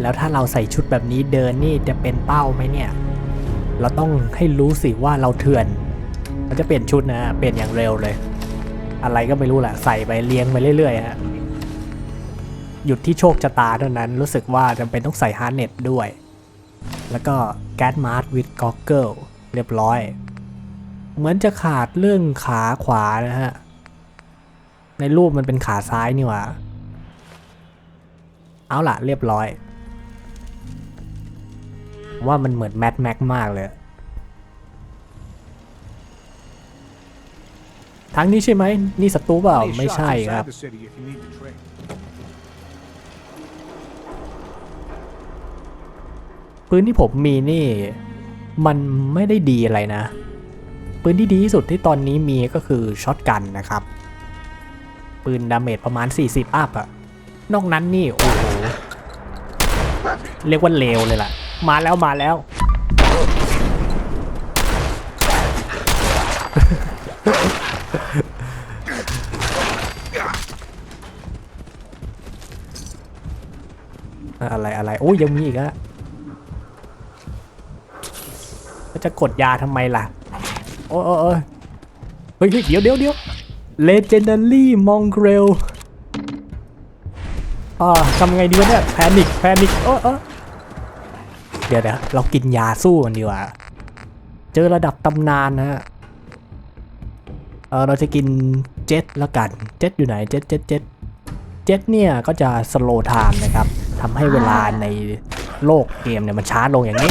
แล้วถ้าเราใส่ชุดแบบนี้เดินนี่จะเป็นเป้าไหมเนี่ย เราต้องให้รู้สิว่าเราเถื่อนมันจะเปลี่ยนชุดนะเปลี่ยนอย่างเร็วเลย อะไรก็ไม่รู้แหละใส่ไปเลี้ยงไปเรื่อยๆฮะหยุดที่โชคชะตาเท่านั้นรู้สึกว่าจำเป็นต้องใส่ฮาร์เน็ตด้วย แล้วก็แก๊สมาร์ทวิดก็อกเกิลเรียบร้อย เหมือนจะขาดเรื่องขาขวานะฮะ ในรูปมันเป็นขาซ้ายนี่หว่า เอาล่ะเรียบร้อย ว่ามันเหมือนแมทแม็กมากเลยทางนี้ใช่ไหม นี่ศัตรูเปล่า ไม่ใช่ครับ the city if you need to trade. ปืนที่ผมมีนี่ มันไม่ได้ดีอะไรนะ ปืนที่ดีที่สุดที่ตอนนี้มีก็คือช็อตกันนะครับ ปืนดาเมจประมาณ 40 อัพอะนอกนั้นนี่ โอ้โห เรียกว่าเลวเลยล่ะ มาแล้วมาแล้ว อะไรอะไรโอ้ยยังมีอีกอะจะกดยาทำไมล่ะ โอ้ยโอ้โอ้เฮ้ยเดี๋ยวเดี๋ยวเดี๋ยว Legendary Mongrel อ่าทำไงดีวะเนี่ยแพนิคแพนิคโอ้โอ้ เดี๋ยวเดี๋ยวเรากินยาสู้กันดีกว่า เจอระดับตำนานนะฮะเออเราจะกินเจ็ตละกัน เจ็ตอยู่ไหนเจ็ตเจ็ตเจ็ตเจ็ตเนี่ยก็จะสโลว์ไทม์นะครับทำให้เวลาในโลกเกมเนี่ยมันช้าลงอย่างนี้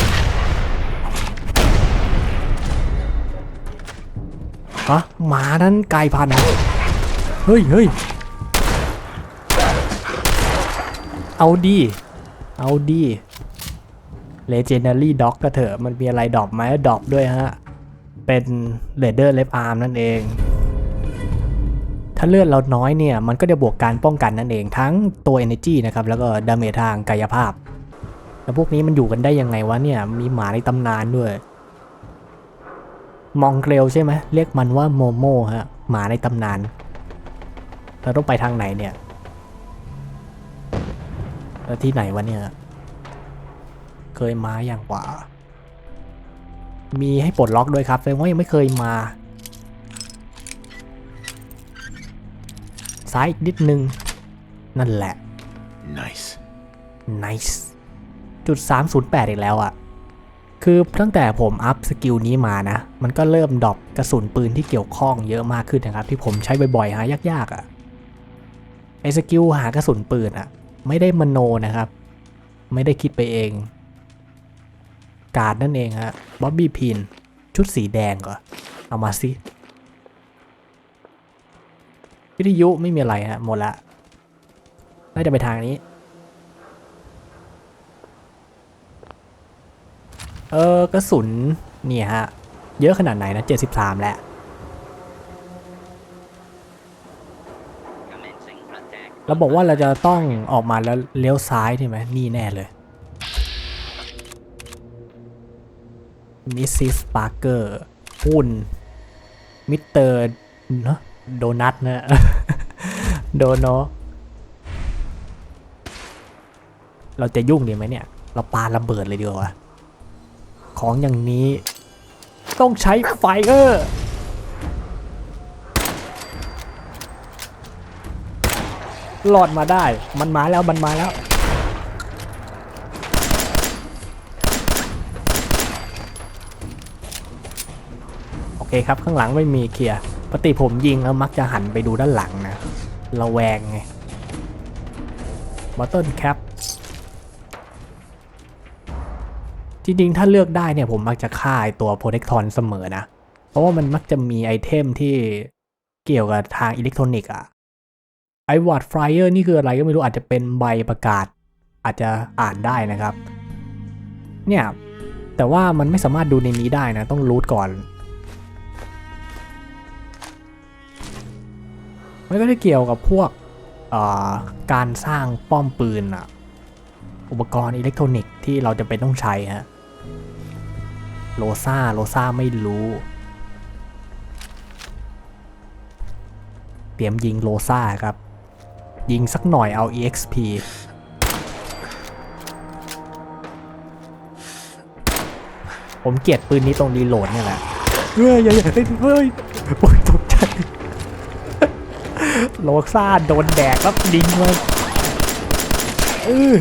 ฮะหมานั้นกลายพันธุ์เฮ้ยเฮ้ยเอาดี เอาดี Legendary Dog ก็เถอะมันมีอะไรดรอปไหมดรอปด้วยฮะ เป็น Leather Left Arm นั่นเอง ถ้าเลือดเราน้อยเนี่ย มันก็จะบวกการป้องกันนั่นเองทั้งตัว Energy นะครับ แล้วก็ดาเมจทางกายภาพ แล้วพวกนี้มันอยู่กันได้ยังไงวะเนี่ย มีหมาในตำนานด้วย มองเกลใช่ไหมเรียกมันว่าโมโมฮะหมาในตำนานเราต้องไปทางไหนเนี่ยแล้วที่ไหนวะเนี่ย เคยมาอย่างกว่า มีให้ปลดล็อกด้วยครับแสดงว่ายังไม่เคยมา ซ้ายอีกนิดนึง นั่นแหละ Nice. nice จุด 308 อีกแล้วอะ่ะคือตั้งแต่ผมอัพสกิลนี้มานะ มันก็เริ่มดรอปกระสุนปืนที่เกี่ยวข้องเยอะมากขึ้นนะครับ ที่ผมใช้บ่อยๆหายากๆอะ่ะไอสกิลหากระสุนปืนอะ่ะ ไม่ได้มโนนะครับ ไม่ได้คิดไปเอง การ์ดนั่นเองฮะบ๊อบบี้พินชุดสีแดงก่อนเอามาสิวิทยุไม่มีอะไรฮะหมดละน่าจะไปทางนี้ เออกระสุนเนี่ยฮะ เยอะขนาดไหนนะ 73 แล้วเราบอกว่าเราจะต้องออกมาแล้วเลี้ยวซ้ายใช่ไหมนี่แน่เลย มิสซิสปาร์เกอร์หุ่นมิสเตอร์เนอะโดนัทนะโดนเราจะยุ่งดีไหมเนี่ย เราปาระเบิดเลยดีกว่า ของอย่างนี้ต้องใช้ไฟเออร์รอดมาได้ มันมาแล้ว มันมาแล้ว โอเคครับ ข้างหลังไม่มีเคลียร์ปกติผมยิงแล้วมักจะหันไปดูด้านหลังนะระแวงไงบอตเทิลแคปจริงๆ ถ้าเลือกได้เนี่ยผมมักจะฆ่าไอตัวโปรเทคทอนเสมอนะ เพราะว่ามันมักจะมีไอเทมที่เกี่ยวกับทางอิเล็กทรอนิกส์อะไอวอร์ดฟลายเออร์นี่คืออะไรก็ไม่รู้อาจจะเป็นใบประกาศ อาจจะอ่านได้นะครับ เนี่ย แต่ว่ามันไม่สามารถดูในนี้ได้นะ ต้องรูทก่อน มันก็ได้เกี่ยวกับพวกการสร้างป้อมปืนอะอุปกรณ์อิเล็กทรอนิกส์ที่เราจะเป็นต้องใช้ฮะโลซาโลซาไม่รู้ เตรียมยิงโลซาครับ ยิงสักหน่อยเอา exp ผมเกลียดปืนนี้ตรงรีโหลดเนี่ยแหละเฮ้ยอย่าอย่าเฮ้ยตกใจ โลซ่าโดนแดกแล้วดิงมาเออ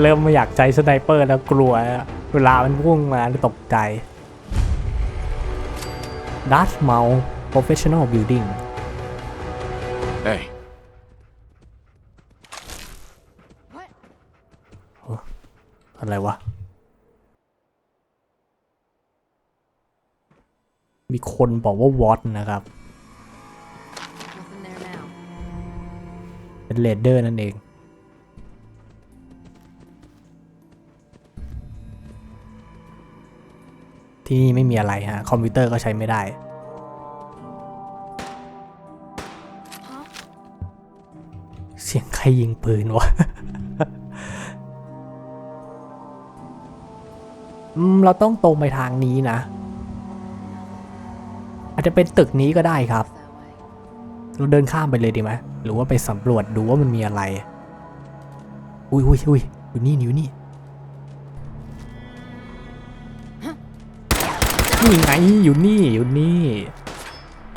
เริ่มไม่อยากใจสไนเปอร์แล้วกลัวอะเวลามันพุ่งมาแล้วตกใจดัชเมา professional building Hey, อะไรวะ มีคนบอกว่าวอตนะครับ เป็นเลดเดอร์นั่นเอง ที่นี่ไม่มีอะไรฮะ คอมพิวเตอร์ก็ใช้ไม่ได้ เสียงใครยิงปืนวะอืมเราต้องตรงไปทางนี้นะ อาจจะเป็นตึกนี้ก็ได้ครับ เราเดินข้ามไปเลยดีไหมหรือว่าไปสำรวจดูว่ามันมีอะไร อุ้ยอุ้ยอุ้ยอยู่นี่อยู่นี่นี่ไงอยู่นี่อยู่นี่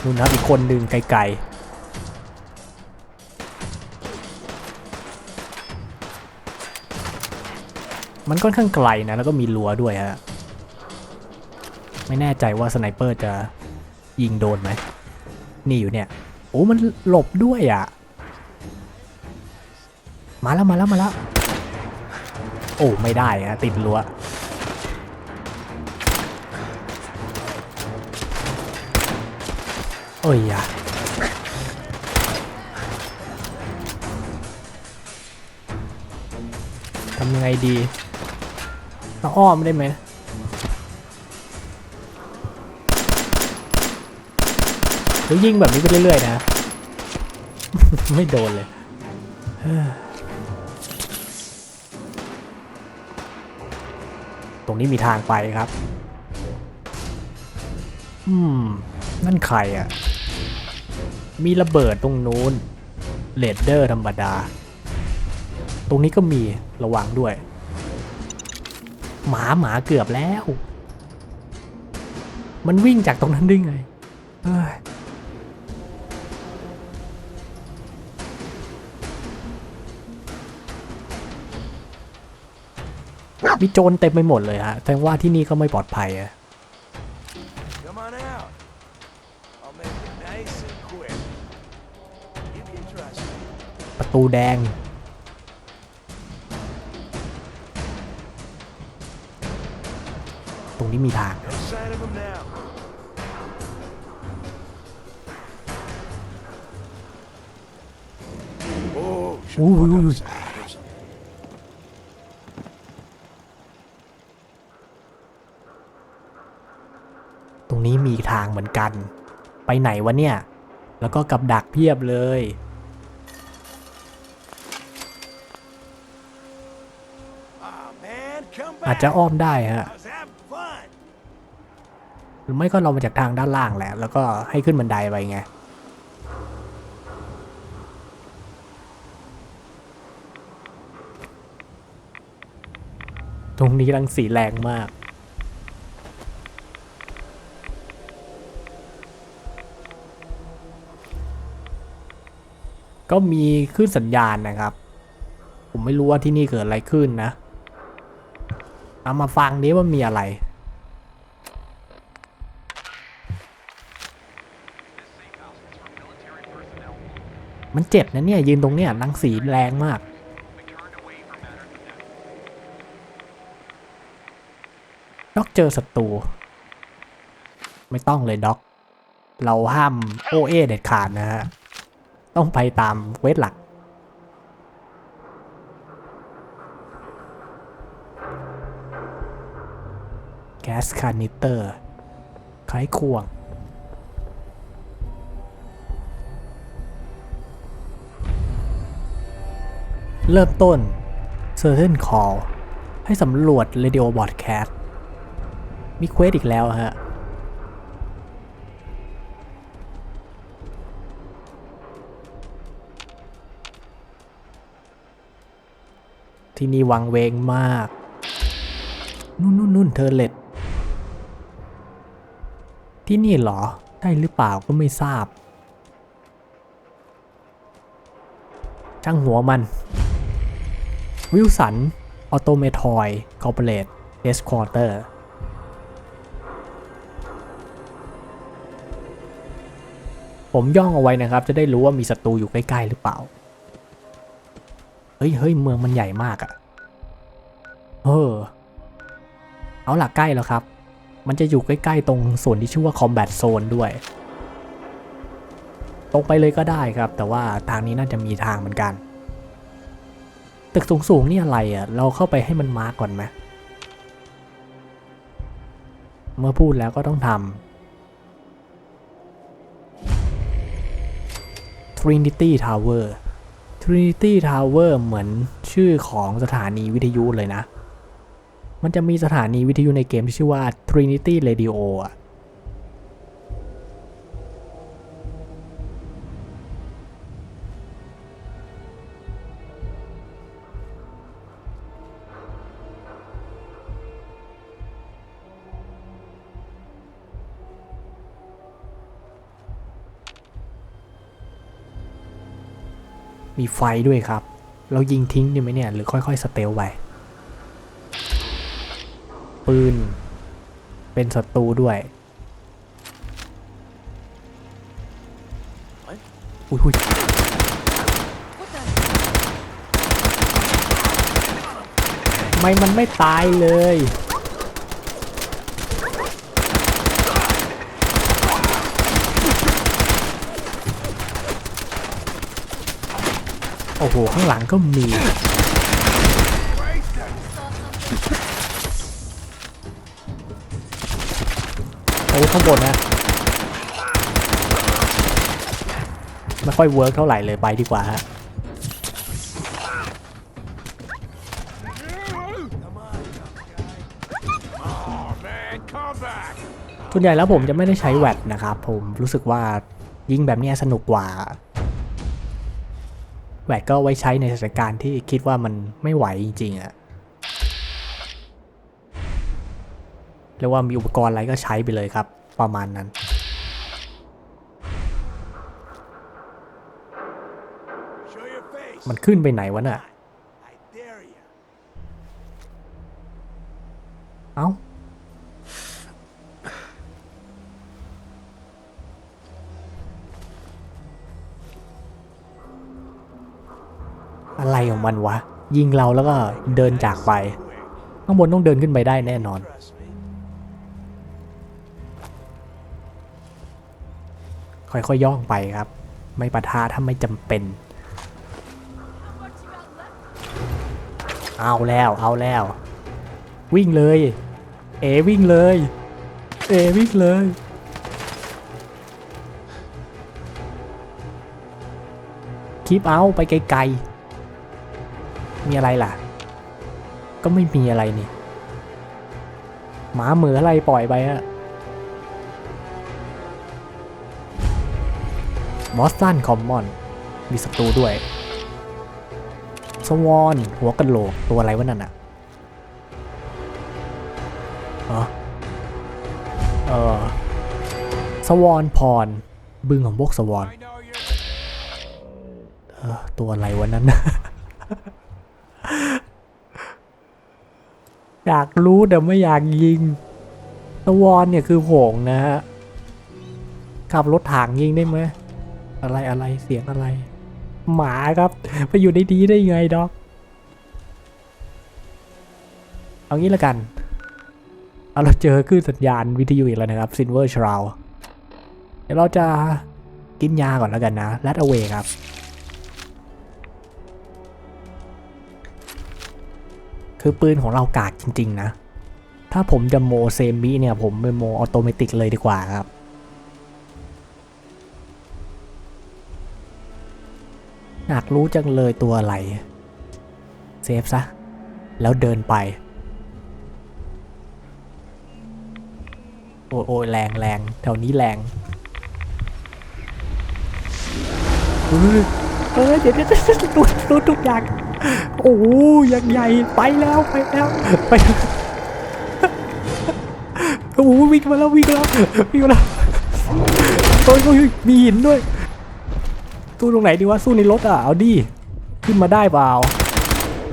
นู่นนะอีกคนหนึ่งไกลๆ มันค่อนข้างไกลนะ แล้วก็มีรั้วด้วยฮะ ไม่แน่ใจว่าสไนเปอร์จะ ยิงโดนไหมนี่อยู่เนี่ยโอ้มันหลบด้วยอะ มาแล้วมาแล้วมาแล้ว โอ้ไม่ได้อะติดรั้วโอ้ยอะทำยังไงดีเราอ้อมได้ไหม หรือยิงแบบนี้ไปเรื่อยๆนะ ไม่โดนเลยตรงนี้มีทางไปครับ อืม นั่นใครอะ่ะ มีระเบิดตรงนู้นเลดเดอร์ธรรมดา ตรงนี้ก็มีระวังด้วย หมาหมาเกือบแล้ว มันวิ่งจากตรงนั้นได้ไง เอ้ย มีโจรเต็มไปหมดเลยฮะแสดงว่าที่นี่ก็ไม่ปลอดภัยอะ come on out. I'll make it nice and quick. You can trust me. ประตูแดง ตรงนี้มีทาง No sign of างเหมือนกัน ไปไหนวะเนี่ย แล้วก็กับดักเพียบเลย อาจจะอ้อมได้ฮะ หรือไม่ก็เรามาจากทางด้านล่างแหละ แล้วก็ให้ขึ้นบันไดไปไงตรงนี้รังสีแรงมาก ก็มีขึ้นสัญญาณนะครับ ผมไม่รู้ว่าที่นี่เกิดอะไรขึ้นนะเอามาฟังนี้ว่ามีอะไรมันเจ็บนะเนี่ย ยืนตรงเนี้ยรังสีแรงมาก ด็อกเจอศัตรู ไม่ต้องเลยด็อก เราห้ามโอเอเด็ดขาดนะฮะ ต้องไปตามเวทหลัก แก๊สคานิเตอร์ไขควง เริ่มต้น Certain Call ให้สำรวจ Radio Broadcast มีเควสอีกแล้วฮะ ที่นี่วังเวงมาก นู่นนู่นนู่นเธอเลตที่นี่เหรอ ได้หรือเปล่าก็ไม่ทราบ ช่างหัวมัน วิลสัน ออโตเมทอย คอร์ปอเรทเอสควอเตอร์ผมย่องเอาไว้นะครับ จะได้รู้ว่ามีศัตรูอยู่ใกล้ ๆ หรือเปล่า เฮ้ยเฮ้ยเมืองมันใหญ่มากอะเออเอาหลักใกล้แล้วครับ มันจะอยู่ใกล้ๆตรงส่วนที่ชื่อว่า Combat Zone ด้วย ตรงไปเลยก็ได้ครับ แต่ว่าทางนี้น่าจะมีทางเหมือนกัน ตึกสูงๆนี่อะไรอะ่ะ เราเข้าไปให้มันมาร์กก่อนไหมเมื่อพูดแล้วก็ต้องทำ Trinity Tower Trinity Tower เหมือนชื่อของสถานีวิทยุเลยนะ มันจะมีสถานีวิทยุในเกมที่ชื่อว่า Trinity Radio อะ มีไฟด้วยครับ เรายิงทิ้งดีไหมเนี่ย หรือค่อยๆสเตลไป ปืน เป็นศัตรูด้วยอุ้ยอุ้ย What the? ทำไมมันไม่ตายเลย อ้โห ข้างหลังก็มี โอ้ข้างบนนะ ไม่ค่อยเวิร์กเท่าไหร่เลยไปดีกว่าฮะส่วนใหญ่แล้วผมจะไม่ได้ใช้แวดนะครับ ผมรู้สึกว่ายิงแบบนี้สนุกกว่า แวดก็ไว้ใช้ในสถานการณ์ที่คิดว่ามันไม่ไหวจริงๆอะเรียกว่ามีอุปกรณ์อะไรก็ใช้ไปเลยครับ ประมาณนั้น มันขึ้นไปไหนวะน่ะ I dare you. เอ้า ของมันวะ ยิงเราแล้วก็เดินจากไป ข้างบนต้องเดินขึ้นไปได้แน่นอน ค่อยๆย่องไปครับ ไม่ปะทะถ้าไม่จำเป็น เอาแล้วเอาแล้ว วิ่งเลย เอวิ่งเลย เอวิ่งเลยคลิปเอาไปไกลๆ มีอะไรล่ะ ก็ไม่มีอะไรนี่ หมาเหมืออะไรปล่อยไปอะบอสตันคอมมอน มีศัตรูด้วย สวอน หัวกะโหลก ตัวอะไรวะนั่นอะอ๋อเออสวอนพร บึงของพวกสวอน เออ ตัวอะไรวะนั้น อยากรู้แต่ไม่อยากยิงสวอนเนี่ยคือโหงนะฮะ ขับรถถังยิงได้ไหมอะไรอะไรเสียงอะไร หมาครับ ไปอยู่ในดีได้ยังไงด็อก เอางี้ละกัน เอาเราเจอคลื่นสัญญาณวิทยุอีกแล้วนะครับ Silver Shroud เดี๋ยวเราจะกินยาก่อนแล้วกันนะ l ลด away ครับ คือปืนของเรากากจริง ๆ นะ ถ้าผมจะโมเซมิเนี่ยผมไปโมออโตเมติกเลยดีกว่าครับอยากรู้จังเลยตัวอะไร เซฟซะ แล้วเดินไป โอ้โอ้แรงแรงแถวนี้แรงเฮ้ยเฮ้ยเดี๋ยวเดี๋ยวเดี๋ยวดูดูทุกอย่าง โอ้ยยังใหญ่ไปแล้วไปแล้วไปโอ้วิ่งมาแล้ววิ่งมาแล้ววิ่งมาแล้วโอ้ยโอ้ยมีหินด้วยสู้ตรงไหนดีวะสู้ในรถอะเอาดิขึ้นมาได้เปล่า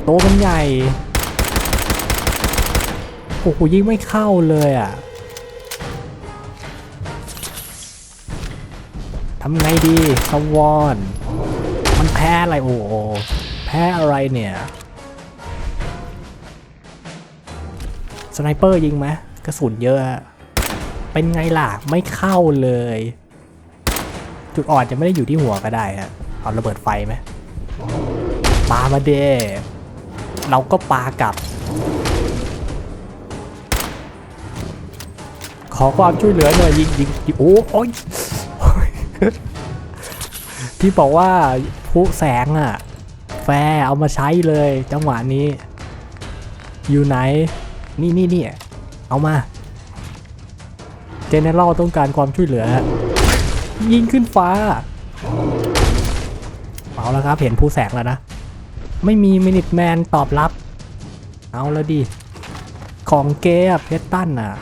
โตมันใหญ่โอ้โหยิงไม่เข้าเลยอะทำไงดีสวอน มันแพ้อะไรโอ้ พ้อะไรเนี่ยสไนเปอร์ยิงไหมกระสุนเยอะ เป็นไงล่ะ ไม่เข้าเลย จุดอ่อนจะไม่ได้อยู่ที่หัวก็ได้ฮะเอาระเบิดไฟไหมปามาเดเราก็ปากลับ ขอความช่วยเหลือหน่อยยิงยิงโอ้โอยโอ้ยที่บอกว่าผู้แสงอะ แฟเอามาใช้เลย จังหวะนี้ อยู่ไหน นี่นี่นี่เอามา เจเนอเรลต้องการความช่วยเหลือ ยิงขึ้นฟ้า เอาแล้วครับ เห็นผู้แสงแล้วนะ ไม่มีมินิทแมนตอบรับ เอาแล้วดิ ของเกย์เพชรตันอะ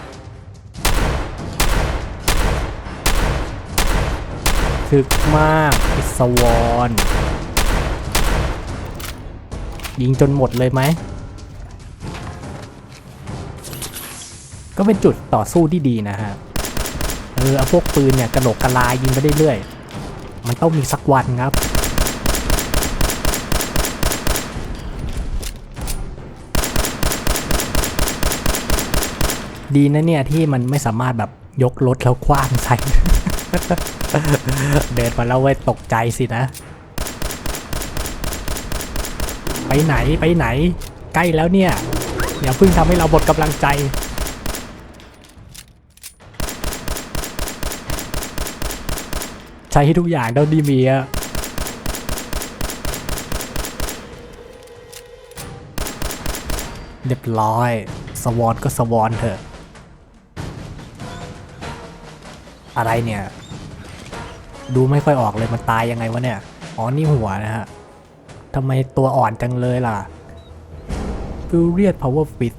ถึกมากอิสวอน ยิงจนหมดเลยไหม ก็เป็นจุดต่อสู้ที่ดีนะฮะ เออเอาพวกปืนเนี่ยกระโหลกกระลายยิงไปเรื่อยๆ มันต้องมีสักวันครับดีนะเนี่ยที่มันไม่สามารถแบบยกรถแล้วคว้างใส่ เดินมาแล้วเว้ยตกใจสินะ ไปไหนไปไหน ใกล้แล้วเนี่ยอย่าเพิ่งทำให้เราหมดกำลังใจ ใช้ให้ทุกอย่างเท่าที่มีอะเรียบร้อย สวอนก็สวอนเถอะ อะไรเนี่ย ดูไม่ค่อยออกเลยมันตายยังไงวะเนี่ย อ๋อ นี่หัวนะฮะ ทำไมตัวอ่อนจังเลยล่ะ f u r i o u s Power Fit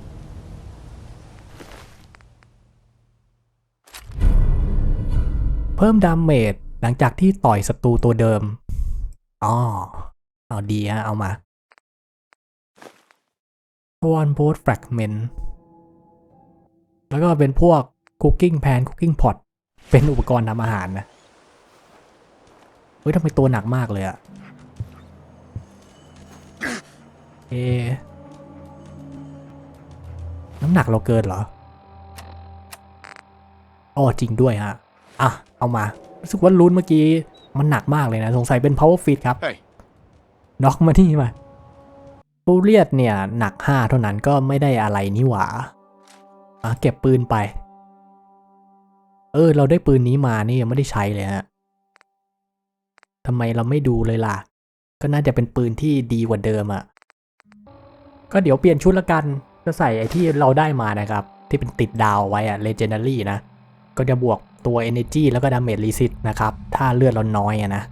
เพิ่มดาเมจหลังจากที่ต่อยศัตรูตัวเดิม อ๋อ เอาดีฮะ เอามา One Boat Fragment แล้วก็เป็นพวก Cooking Pan Cooking Pot เป็นอุปกรณ์ทำอาหารนะ เฮ้ยทำไมตัวหนักมากเลยอะ เอะน้ำหนักเราเกินเหรออ๋อจริงด้วยฮะ อะ เอามา รู้สึกว่าลุ้นเมื่อกี้ มันหนักมากเลยนะ สงสัยเป็น power fit ครับ Hey. น็อกมาที่มาปูเรียดเนี่ย หนักห้าเท่านั้นก็ไม่ได้อะไรนี่หว่าอะเก็บปืนไป เออ เราได้ปืนนี้มานี่ยังไม่ได้ใช้เลยฮะทำไมเราไม่ดูเลยล่ะ ก็น่าจะเป็นปืนที่ดีกว่าเดิมอะ่ะ ก็เดี๋ยวเปลี่ยนชุดละกันจะใส่ไอ้ที่เราได้มานะครับ ที่เป็นติดดาวไว้อะ Legendary นะ ก็จะบวกตัว Energy แล้วก็ Damage Resist นะครับ ถ้าเลือดเราน้อยอะนะ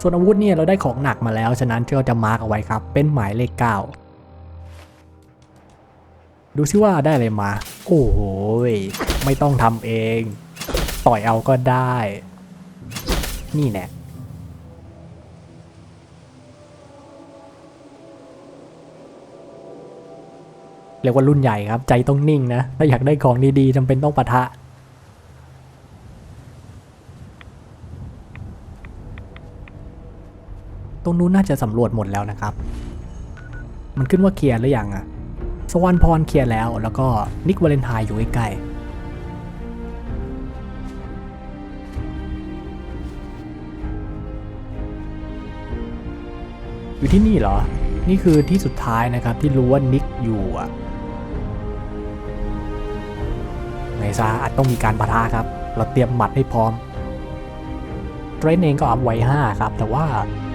ส่วนอาวุธเนี่ยเราได้ของหนักมาแล้ว ฉะนั้นก็จะมาร์กเอาไว้ครับ เป็นหมายเลข 9 ดูซิว่าได้อะไรมา โอ้โหไม่ต้องทำเอง ต่อยเอาก็ได้ นี่แน่ เรียกว่ารุ่นใหญ่ครับ ใจต้องนิ่งนะ ถ้าอยากได้ของดีๆจำเป็นต้องปะทะ ตรงนู้นน่าจะสำรวจหมดแล้วนะครับ มันขึ้นว่าเคลียร์หรือยังอะสวรรพรเคลียร์แล้ว แล้วก็นิกวาเลนไทน์อยู่ใกล้อยู่ที่นี่เหรอ นี่คือที่สุดท้ายนะครับที่รู้ว่านิกอยู่อะ ซะอาจต้องมีการปะทะครับ เราเตรียมหมัดให้พร้อมเทรนเองก็อัพไว้ 5 ครับ แต่ว่า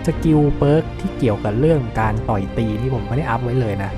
สกิลเปิร์กที่เกี่ยวกับเรื่องการต่อยตีนี่ผมไม่ได้อัพไว้เลยนะ